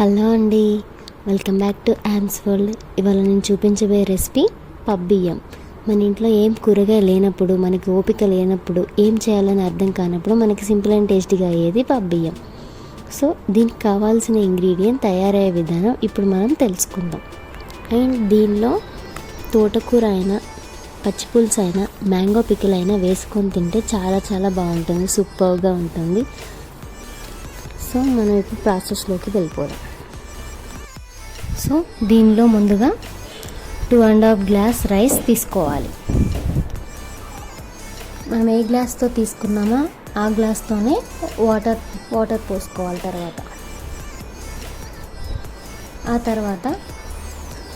Hello అండి. Welcome back to Yams world ఇవాళ నేను చూపించబోయే రెసిపీ పబ్బియ్యం మన ఇంట్లో ఏం కూరగాయ లేనప్పుడు మనకి ఓపిక లేనప్పుడు ఏం చేయాలని అర్థం కానప్పుడు మనకి సింపుల్ అండ్ టేస్టీగా అయ్యేది పబ్బియ్యం సో దీనికి కావాల్సిన ఇంగ్రీడియంట్ తయారయ్యే విధానం ఇప్పుడు మనం తెలుసుకుందాం. అండ్ దీనిలో తోటకూర అయినా పచ్చిపులుసు అయినా మ్యాంగో పికిల్ అయినా వేసుకొని తింటే చాలా చాలా బాగుంటుంది సూపర్గా ఉంటుంది. సో మనం ఇప్పుడు ప్రాసెస్లోకి వెళ్ళిపోదాం. సో దీనిలో ముందుగా two and half glass rice తీసుకోవాలి. మనం ఏ గ్లాస్తో తీసుకున్నామో ఆ గ్లాస్తోనే వాటర్ వాటర్ పోసుకోవాలి తర్వాత. ఆ తర్వాత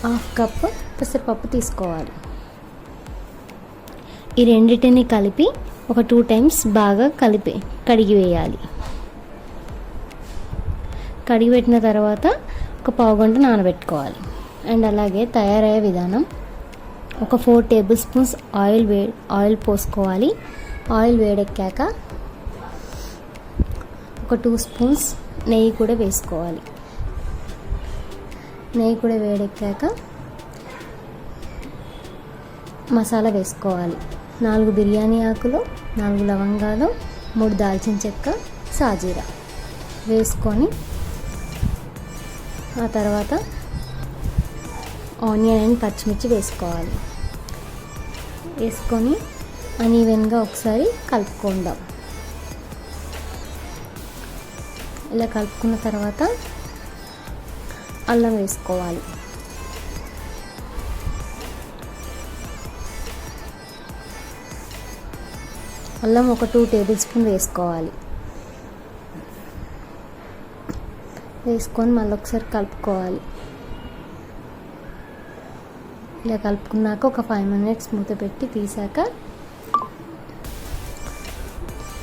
హాఫ్ కప్ పెసరపప్పు తీసుకోవాలి. ఈ రెండింటిని కలిపి ఒక టూ టైమ్స్ బాగా కలిపి కడిగి వేయాలి. కడిగి పెట్టిన తర్వాత ఒక పావు గంట నానబెట్టుకోవాలి. అండ్ అలాగే తయారయ్యే విధానం ఒక ఫోర్ టేబుల్ స్పూన్స్ ఆయిల్ వే ఆయిల్ పోసుకోవాలి. ఆయిల్ వేడెక్కాక ఒక టూ స్పూన్స్ నెయ్యి కూడా వేసుకోవాలి. నెయ్యి కూడా వేడెక్కాక మసాలా వేసుకోవాలి. నాలుగు బిర్యానీ ఆకులు నాలుగు లవంగాలు మూడు దాల్చిన చెక్క సాజీరా వేసుకొని ఆ తర్వాత ఆనియన్ అండ్ పచ్చిమిర్చి వేసుకోవాలి. వేసుకొని అన్ఈవెన్గా ఒకసారి కలుపుకుందాం. ఇలా కలుపుకున్న తర్వాత అల్లం వేసుకోవాలి. అల్లం ఒక టూ టేబుల్ స్పూన్ వేసుకోవాలి. వేసుకొని మళ్ళీ ఒకసారి కలుపుకోవాలి. ఇలా కలుపుకున్నాక ఒక ఫైవ్ మినిట్స్ మూత పెట్టి తీసాక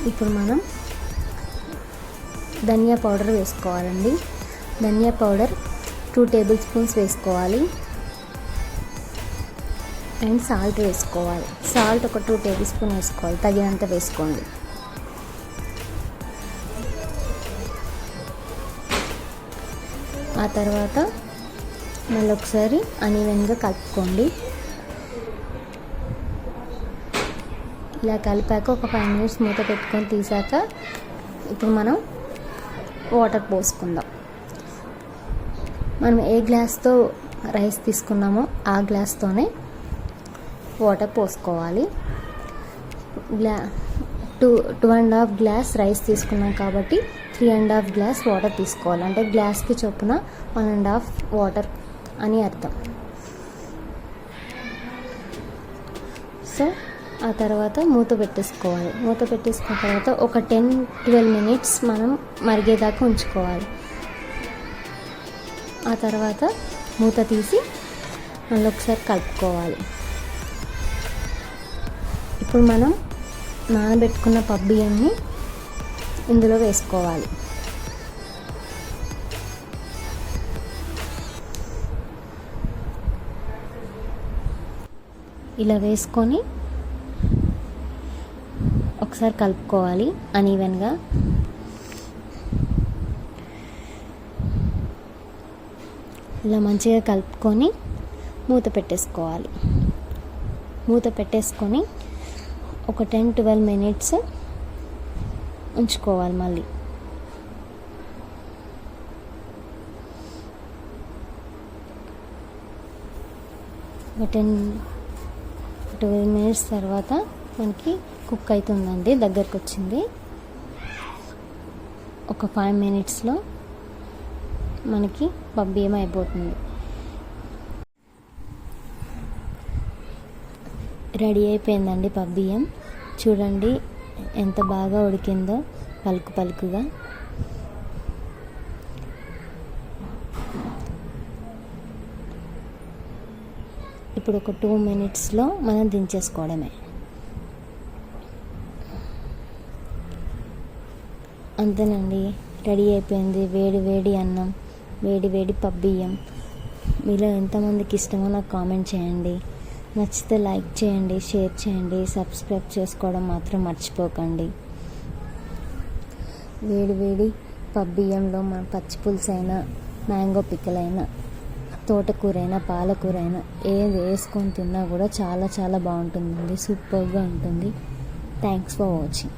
ఇప్పుడు మనం ధనియా పౌడర్ వేసుకోవాలండి. ధనియా పౌడర్ టూ టేబుల్ స్పూన్స్ వేసుకోవాలి. అండ్ సాల్ట్ వేసుకోవాలి. సాల్ట్ ఒక టూ టేబుల్ స్పూన్ వేసుకోవాలి. తగినంత వేసుకోండి. ఆ తర్వాత మళ్ళీ ఒకసారి అనివెన్గా కలుపుకోండి. ఇలా కలిపాక ఒక ఫైవ్ మినిట్స్ మూత పెట్టుకొని తీసాక ఇప్పుడు మనం వాటర్ పోసుకుందాం. మనం ఏ గ్లాస్తో రైస్ తీసుకున్నామో ఆ గ్లాస్తోనే వాటర్ పోసుకోవాలి. గ్లా two two and half glass rice తీసుకున్నాం కాబట్టి three and half glass water తీసుకోవాలి. అంటే గ్లాస్కి చొప్పున వన్ అండ్ హాఫ్ వాటర్ అని అర్థం. సో ఆ తర్వాత మూత పెట్టేసుకోవాలి. మూత పెట్టేసుకున్న తర్వాత ఒక టెన్ ట్వెల్వ్ మినిట్స్ మనం మరిగేదాకా ఉంచుకోవాలి. ఆ తర్వాత మూత తీసి మళ్ళీ ఒకసారి కలుపుకోవాలి. ఇప్పుడు మనం నానబెట్టుకున్న పబ్బియ్యంని ఇందులో వేసుకోవాలి. ఇలా వేసుకొని ఒకసారి కలుపుకోవాలి అన్ఈవెన్గా ఇలా మంచిగా కలుపుకొని మూత పెట్టేసుకోవాలి. మూత పెట్టేసుకొని ఒక టెన్ ట్వెల్వ్ మినిట్స్ ఉంచుకోవాలి మళ్ళీ. ఒక టెన్ ట్వెల్వ్ మినిట్స్ తర్వాత మనకి కుక్ అవుతుందండి దగ్గరకు వచ్చింది ఒక ఫైవ్ మినిట్స్లో మనకి పబ్బీయం అయిపోతుంది రెడీ అయిపోయిందండి పబ్బీయం చూడండి ఎంత బాగా ఉడికిందో పలుకు పలుకుగా. ఇప్పుడు ఒక టూ మినిట్స్లో మనం దించేసుకోవడమే. అంతేనండి రెడీ అయిపోయింది. వేడి వేడి అన్నం వేడి వేడి పబ్బియ్యం. మీలో ఎంతమందికి ఇష్టమో నాకు కామెంట్ చేయండి. నచ్చితే లైక్ చేయండి షేర్ చేయండి సబ్స్క్రైబ్ చేసుకోవడం మాత్రం మర్చిపోకండి. వేడి వేడి పబ్బియ్యంలో మన పచ్చి పులుసు అయినా మ్యాంగో పిక్కలైనా తోటకూరైనా తోటకూర అయినా పాలకూర అయినా ఏది వేసుకొని తిన్నా కూడా చాలా చాలా బాగుంటుందండి సూపర్గా ఉంటుంది. Thanks for watching